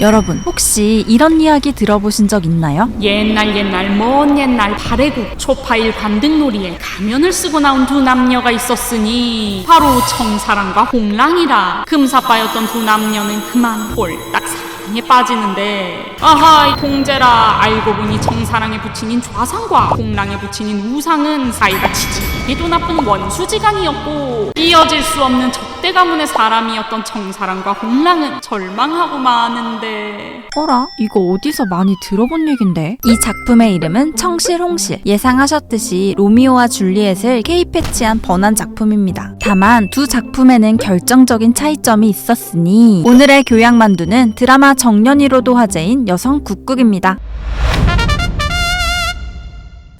여러분, 혹시 이런 이야기 들어보신 적 있나요? 옛날 옛날 먼 옛날 발해국 초파일 관등놀이에 가면을 쓰고 나온 두 남녀가 있었으니 바로 청사랑과 홍랑이라 금사빠였던 두 남녀는 그만 홀딱 사랑에 빠지는데 아하 공제라 알고 보니 청사랑의 부친인 좌상과 홍랑의 부친인 우상은 사이가 치질기도 나쁜 원수지간이었고 이어질 수 없는 적 대 가문의 사람이었던 청사랑과 홍랑은 절망하고 마는데 어라? 이거 어디서 많이 들어본 얘긴데? 이 작품의 이름은 청실홍실. 예상하셨듯이 로미오와 줄리엣을 K-패치한 번안 작품입니다. 다만 두 작품에는 결정적인 차이점이 있었으니 오늘의 교양만두는 드라마 정년이로도 화제인 여성 국극입니다.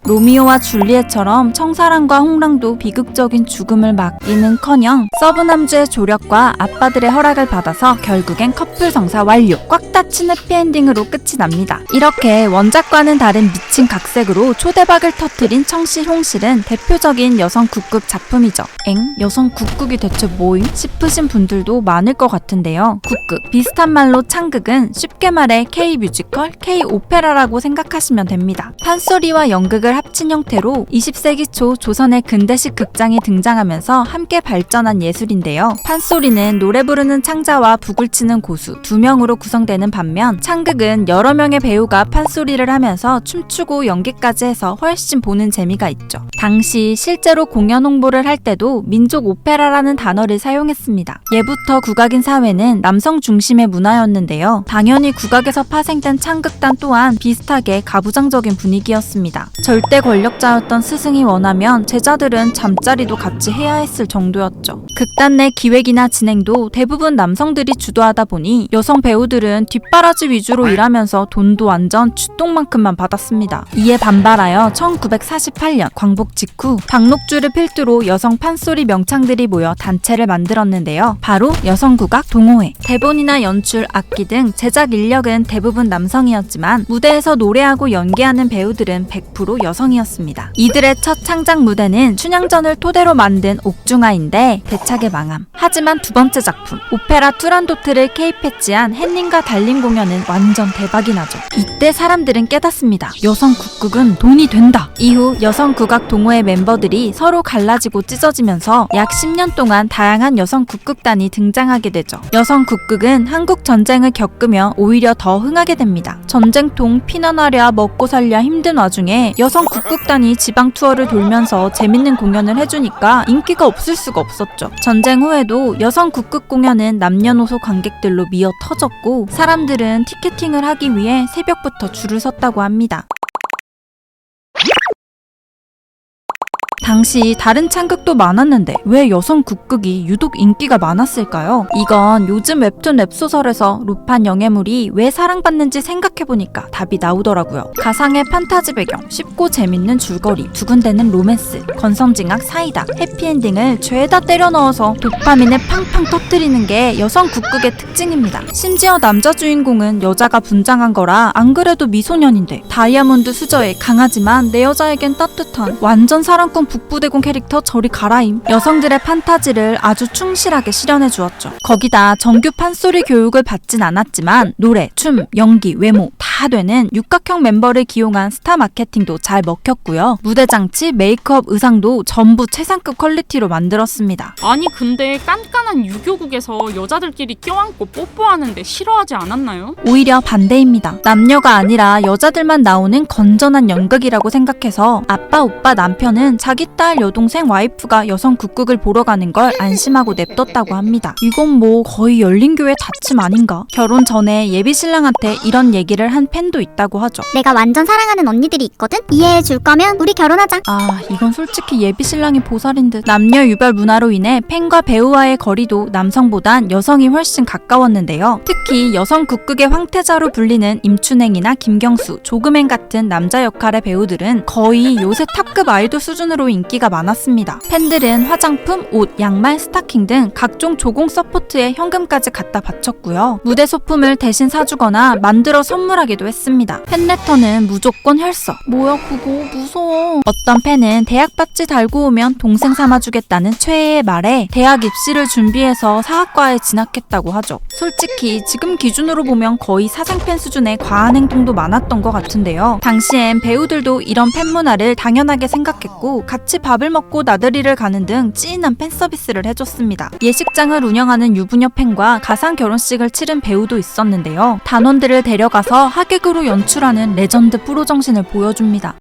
로미오와 줄리엣처럼 청사랑과 홍랑도 비극적인 죽음을 막기는커녕 서브남주의 조력과 아빠들의 허락을 받아서 결국엔 커플 성사 완료 꽉 닫힌 해피엔딩으로 끝이 납니다. 이렇게 원작과는 다른 미친 각색으로 초대박을 터트린 청실 홍실은 대표적인 여성 국극 작품이죠. 엥? 여성 국극이 대체 뭐임? 싶으신 분들도 많을 것 같은데요. 국극 비슷한 말로 창극은 쉽게 말해 K 뮤지컬, K 오페라라고 생각하시면 됩니다. 판소리와 연극을 합친 형태로 20세기 초 조선의 근대식 극장이 등장하면서 함께 발전한 예술인데요. 판소리는 노래 부르는 창자와 북을 치는 고수 두 명으로 구성되는 반면 창극은 여러 명의 배우가 판소리를 하면서 춤추고 연기까지 해서 훨씬 보는 재미가 있죠. 당시 실제로 공연 홍보를 할 때도 민족 오페라라는 단어를 사용했습니다. 예부터 국악인 사회는 남성 중심의 문화였는데요. 당연히 국악에서 파생된 창극단 또한 비슷하게 가부장적인 분위기였습니다. 절대 권력자였던 스승이 원하면 제자들은 잠자리도 같이 해야 했을 정도였죠. 극단 내 기획이나 진행도 대부분 남성들이 주도하다 보니 여성 배우들은 뒷바라지 위주로 일하면서 돈도 완전 쥐똥만큼만 받았습니다. 이에 반발하여 1948년 광복 직후 박록주를 필두로 여성 판소리 명창들이 모여 단체를 만들었는데요. 바로 여성국악 동호회. 대본이나 연출, 악기 등 제작 인력은 대부분 남성이었지만 무대에서 노래하고 연기하는 배우들은 100% 여성 이었습니다. 이들의 첫 창작 무대는 춘향전을 토대로 만든 옥중아인데 대차게 망함. 하지만 두 번째 작품 오페라 투란도트를 케이패치한 햇님과 달님 공연은 완전 대박이 나죠. 이때 사람들은 깨닫습니다. 여성 국극은 돈이 된다. 이후 여성 국악 동호회 멤버들이 서로 갈라지고 찢어지면서 약 10년 동안 다양한 여성 국극단이 등장하게 되죠. 여성 국극은 한국 전쟁을 겪으며 오히려 더 흥하게 됩니다. 전쟁통 피난하랴 먹고 살랴 힘든 와중에 여성 국극단이 지방 투어를 돌면서 재밌는 공연을 해주니까 인기가 없을 수가 없었죠. 전쟁 후에 도 여성 국극 공연은 남녀노소 관객들로 미어 터졌고 사람들은 티켓팅을 하기 위해 새벽부터 줄을 섰다고 합니다. 당시 다른 창극도 많았는데 왜 여성 국극이 유독 인기가 많았을까요? 이건 요즘 웹툰 웹소설에서 루판 영예물이 왜 사랑받는지 생각해보니까 답이 나오더라고요. 가상의 판타지 배경, 쉽고 재밌는 줄거리, 두근대는 로맨스, 건성징악 사이다, 해피엔딩을 죄다 때려 넣어서 도파민을 팡팡 터뜨리는 게 여성 국극의 특징입니다. 심지어 남자 주인공은 여자가 분장한 거라 안 그래도 미소년인데 다이아몬드 수저에 강하지만 내 여자에겐 따뜻한 완전 사랑꾼 북부대공 캐릭터 저리 가라임. 여성들의 판타지를 아주 충실하게 실현해 주었죠. 거기다 정규 판소리 교육을 받진 않았지만 노래, 춤, 연기, 외모 다 되는 육각형 멤버를 기용한 스타 마케팅도 잘 먹혔고요. 무대 장치, 메이크업, 의상도 전부 최상급 퀄리티로 만들었습니다. 아니 근데 깐깐한 유교국에서 여자들끼리 껴안고 뽀뽀하는데 싫어하지 않았나요? 오히려 반대입니다. 남녀가 아니라 여자들만 나오는 건전한 연극이라고 생각해서 아빠, 오빠, 남편은 자기 딸, 여동생, 와이프가 여성 국극을 보러 가는 걸 안심하고 냅뒀다고 합니다. 이건 뭐 거의 열린교회 다침 아닌가? 결혼 전에 예비 신랑한테 이런 얘기를 한 팬도 있다고 하죠. 내가 완전 사랑하는 언니들이 있거든? 이해해 줄 거면 우리 결혼하자. 아, 이건 솔직히 예비 신랑이 보살인 듯. 남녀 유별 문화로 인해 팬과 배우와의 거리도 남성보단 여성이 훨씬 가까웠는데요. 특히 여성 국극의 황태자로 불리는 임춘행이나 김경수, 조금행 같은 남자 역할의 배우들은 거의 요새 탑급 아이돌 수준으로 인기가 많았습니다. 팬들은 화장품, 옷, 양말, 스타킹 등 각종 조공 서포트에 현금까지 갖다 바쳤고요. 무대 소품을 대신 사주거나 만들어 선물하기도 했습니다. 팬레터는 무조건 혈서. 뭐야 그거 무서워. 어떤 팬은 대학 badge 달고 오면 동생 삼아주겠다는 최애의 말에 대학 입시를 준비해서 사학과에 진학했다고 하죠. 솔직히 지금 기준으로 보면 거의 사생팬 수준의 과한 행동도 많았던 것 같은데요. 당시엔 배우들도 이런 팬 문화를 당연하게 생각했고 같이 밥을 먹고 나들이를 가는 등 찐한 팬 서비스를 해줬습니다. 예식장을 운영하는 유부녀 팬과 가상 결혼식을 치른 배우도 있었는데요. 단원들을 데려가서 하객으로 연출하는 레전드 프로 정신을 보여줍니다.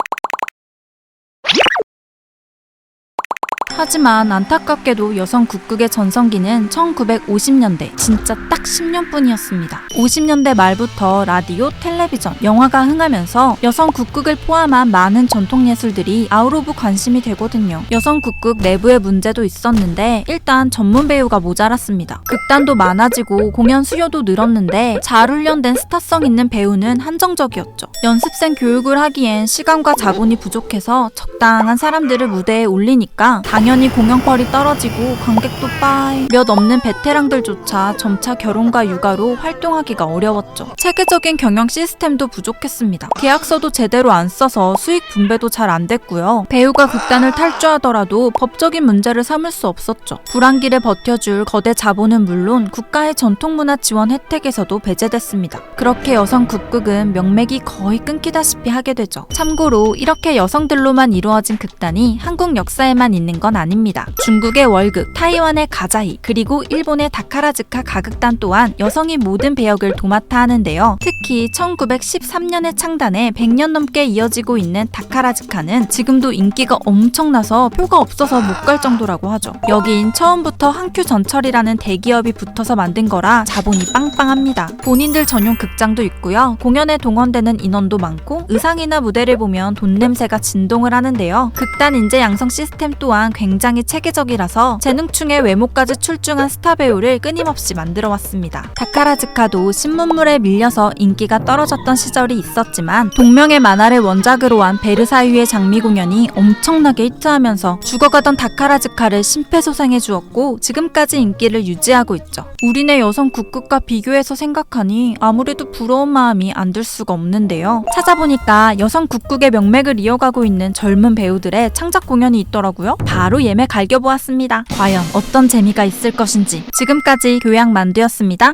하지만 안타깝게도 여성 국극의 전성기는 1950년대, 진짜 딱 10년뿐이었습니다. 50년대 말부터 라디오, 텔레비전, 영화가 흥하면서 여성 국극을 포함한 많은 전통 예술들이 아웃 오브 관심이 되거든요. 여성 국극 내부의 문제도 있었는데 일단 전문 배우가 모자랐습니다. 극단도 많아지고 공연 수요도 늘었는데 잘 훈련된 스타성 있는 배우는 한정적이었죠. 연습생 교육을 하기엔 시간과 자본이 부족해서 적당한 사람들을 무대에 올리니까 당연 히 공연펄이 떨어지고 관객도 빠이 몇 없는 베테랑들조차 점차 결혼과 육아로 활동하기가 어려웠죠. 체계적인 경영 시스템도 부족했습니다. 계약서도 제대로 안 써서 수익 분배도 잘 안 됐고요. 배우가 극단을 탈주하더라도 법적인 문제를 삼을 수 없었죠. 불안기를 버텨줄 거대 자본은 물론 국가의 전통문화 지원 혜택에서도 배제됐습니다. 그렇게 여성 국극은 명맥이 거의 끊기다시피 하게 되죠. 참고로 이렇게 여성들로만 이루어진 극단이 한국 역사에만 있는 건 아닙니다. 중국의 월극, 타이완의 가자히, 그리고 일본의 다카라즈카 가극단 또한 여성이 모든 배역을 도맡아 하는데요. 특히 1913년에 창단해 100년 넘게 이어지고 있는 다카라즈카는 지금도 인기가 엄청나서 표가 없어서 못 갈 정도라고 하죠. 여긴 처음부터 한큐 전철이라는 대기업이 붙어서 만든 거라 자본이 빵빵합니다. 본인들 전용 극장도 있고요. 공연에 동원되는 인원도 많고 의상이나 무대를 보면 돈 냄새가 진동을 하는데요. 극단 인재 양성 시스템 또한 굉장히 체계적이라서 재능충의 외모까지 출중한 스타 배우를 끊임없이 만들어 왔습니다. 다카라즈카도 신문물에 밀려서 인기가 떨어졌던 시절이 있었지만 동명의 만화를 원작으로 한 베르사유의 장미 공연이 엄청나게 히트하면서 죽어가던 다카라즈카를 심폐소생해 주었고 지금까지 인기를 유지하고 있죠. 우리네 여성 국극과 비교해서 생각하니 아무래도 부러운 마음이 안 들 수가 없는데요. 찾아보니까 여성 국극의 명맥을 이어가고 있는 젊은 배우들의 창작 공연이 있더라고요. 바로 예매 갈겨보았습니다. 과연 어떤 재미가 있을 것인지 지금까지 교양 만두였습니다.